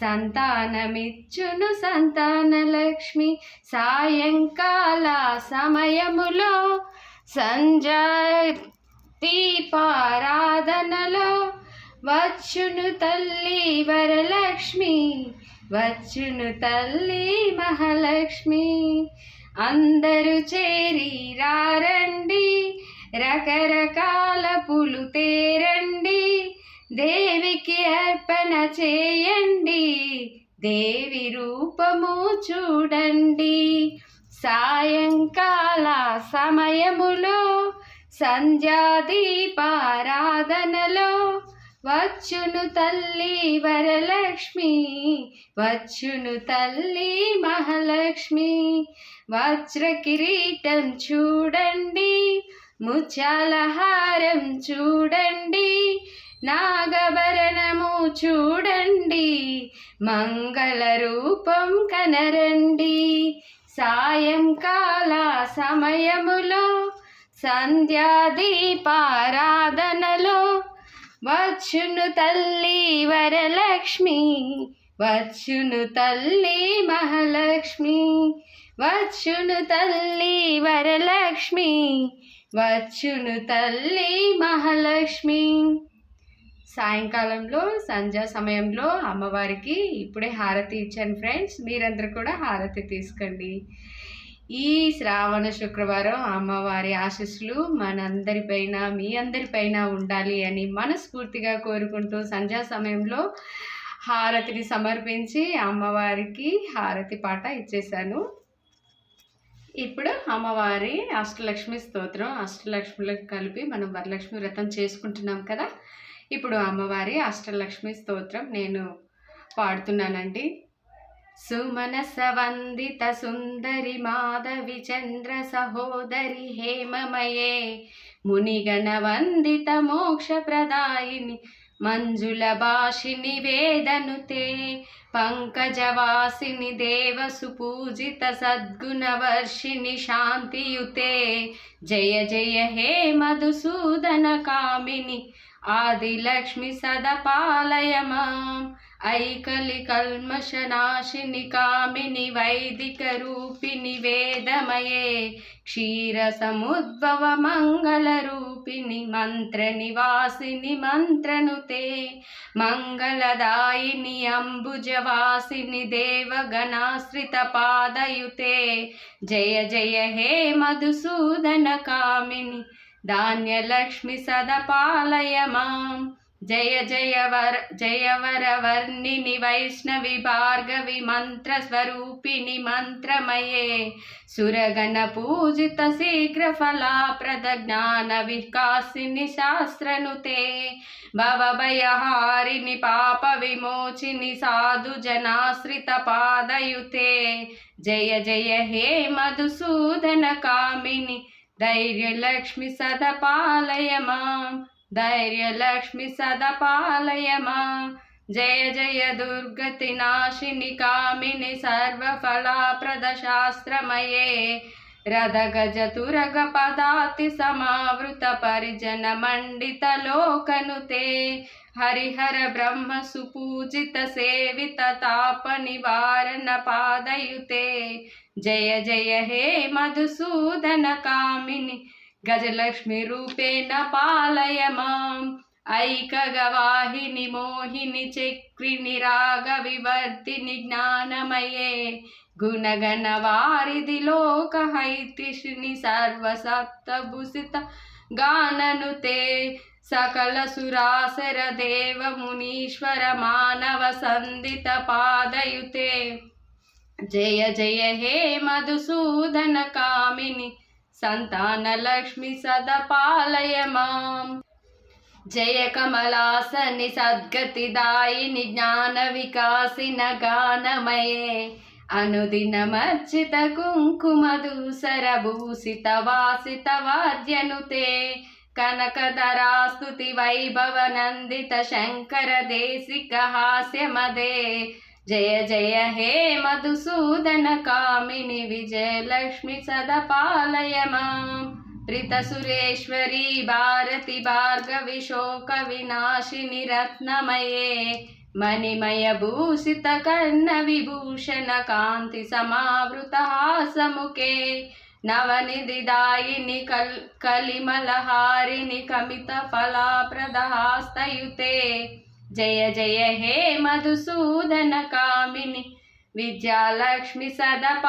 సంతానమిచ్చును సంతానలక్ష్మి సాయంకాల సమయములో సంజయ్ దీపారాధనలో వచ్చును తల్లి వరలక్ష్మి వచ్చును తల్లి మహాలక్ష్మి. అందరూ చేరి రారండి రకరకాల పులు తేరండి. దేవికి అర్పణ చేయండి. దేవి రూపము చూడండి. సాయంకాల సమయములో సంధ్యాదీపారాధనలో వచ్చును తల్లి వరలక్ష్మి వచ్చును తల్లి మహాలక్ష్మి వజ్ర కిరీటం చూడండి ముత్యాల హారం చూడండి నాగభరణము చూడండి మంగళ రూపం కనరండి. సాయంకాల సమయములో సంధ్యాదీపారాధనలో వచ్చును తల్లి వరలక్ష్మి వచ్చును తల్లి మహాలక్ష్మి వచ్చును తల్లి వరలక్ష్మి వచ్చును తల్లి మహాలక్ష్మి. సాయంకాలంలో సంధ్యా సమయంలో అమ్మవారికి ఇప్పుడే హారతి ఇచ్చాను ఫ్రెండ్స్. మీరందరూ కూడా హారతి తీసుకోండి. ఈ శ్రావణ శుక్రవారం అమ్మవారి ఆశీస్సులు మనందరిపైన మీ అందరిపైన ఉండాలి అని మనస్ఫూర్తిగా కోరుకుంటూ సంధ్యా సమయంలో హారతిని సమర్పించి అమ్మవారికి హారతి పాట ఇచ్చేసాను ఇప్పుడు అమ్మవారి అష్టలక్ష్మి స్తోత్రం. అష్టలక్ష్ములకు కలిపి మనం వరలక్ష్మి వ్రతం చేసుకుంటున్నాం కదా. ఇప్పుడు అమ్మవారి అష్టలక్ష్మి స్తోత్రం నేను పాడుతున్నానండి. సుమనస వందిత సుందరి మాధవి చంద్ర సహోదరి హేమమయే మునిగణ వందిత మోక్ష ప్రదాయిని మంజుల భాషిని వేదనుతే పంకజవాసిని దేవసు పూజిత సద్గుణవర్షిని శాంతియుతే జయ జయ హే మధుసూదన కామిని ఆదిలక్ష్మి సదపాలయమా ఐకలి కల్మషనాశిని కామిని వైదిక రూపిణి వేదమయే. క్షీర సముద్భవ మంగళ రూపిణి మంత్ర నివాసిని మంత్రనుతే. మంగళదాయిని అంబుజవాసిని దేవగణాశ్రిత పాదయుతే. జయ జయ హే మధుసూదన కామిని ధాన్యలక్ష్మి సదపాలయ మాం జయ జయ వర జయ వరవర్ణిని వైష్ణవి భార్గవి మంత్ర స్వరూపిణి మంత్రమయే. సురగణ పూజిత శీఘ్ర ఫలాప్రద జ్ఞాన వికాసిని శాస్త్రనుతే. భవభయహారిణి పాప విమోచిని సాధు జనాశ్రిత పాదయుతే. జయ జయ హే మధుసూదన కామిని ధైర్యలక్ష్మి సదపాలయమా ధైర్యలక్ష్మి సదపాలయమా జయ జయ దుర్గతి నాశిని కామిని సర్వఫలాప్రద శాస్త్రమయే రథగజ తురగ పదాతి సమావృత పరిజన మండిత లోకనుతే. హరిహర బ్రహ్మ సుపూజిత సేవిత తాప నివారణ పాదయుతే. జయ జయ హే మధుసూదన కామిని గజలక్ష్మి రూపేణ పాలయ మాం. ఐకగవాహిని మోహిని చక్రిని రాగ వివర్తిని జ్ఞానమయే. గుణగణ వారిది లోకహైత్రిషిని సర్వసప్తభూషిత గాననుతే. సకల సురాసర దేవ మునీశ్వర మానవ సందిత పాదయుతే జయ జయ హే మధుసూదన కామిని సంతాన లక్ష్మి సదా పాలయ మాం జయ కమలాసని సద్గతిదాయిని జ్ఞాన వికాసిన గానమయే అనుదినమర్చిత కుంకుమధూసర భూషిత వాసిత వాద్యనుతే. కనకధరాస్తుతి వైభవనందిత శంకర దేశిక హాస్యమదే జయ జయ హే మధుసూదన కామిని విజయలక్ష్మి సదా పాలయ మాం రిత సురేశ్వరి భారతి భార్గవి శోక కల్ కలిమలహారిణి కమిత ఫలాప్రదహాస్తయుతే జయ జయ హే మధుసూదన కామిని విద్యాలక్ష్మి సదా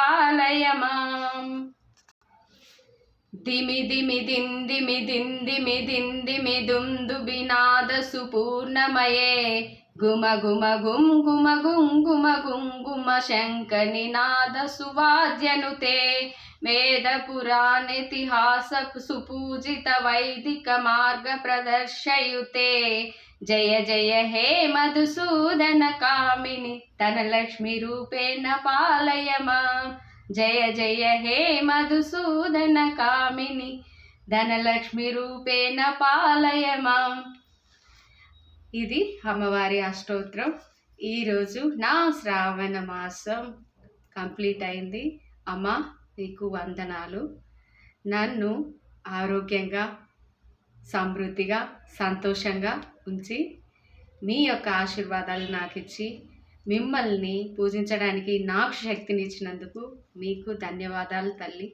మాం. దిమి దిమి దిందిమి దిందిమి దిందిమి దుందుబినాద సుపూర్ణమయే గుమ గుమ గుం గుమ గుం గుమ గుం గుమ శంకనినాద సువాద్యనుతే వేద పురాణితిహాస సుపూజిత వైదిక మార్గ ప్రదర్శయుతే జయ జయ హే జయ జయ హే మధుసూదన కామిని ధనలక్ష్మి రూపేణ పాలయ మాం ఇది అమ్మవారి అష్టోత్తరం ఈరోజు నా శ్రావణ మాసం కంప్లీట్ అయింది. అమ్మ నీకు వందనాలు. నన్ను ఆరోగ్యంగా సమృద్ధిగా సంతోషంగా ఉంచి మీ యొక్క ఆశీర్వాదాలు నాకు ఇచ్చి మిమ్మల్ని పూజించడానికి నాకు శక్తినిచ్చినందుకు మీకు ధన్యవాదాలు తల్లి.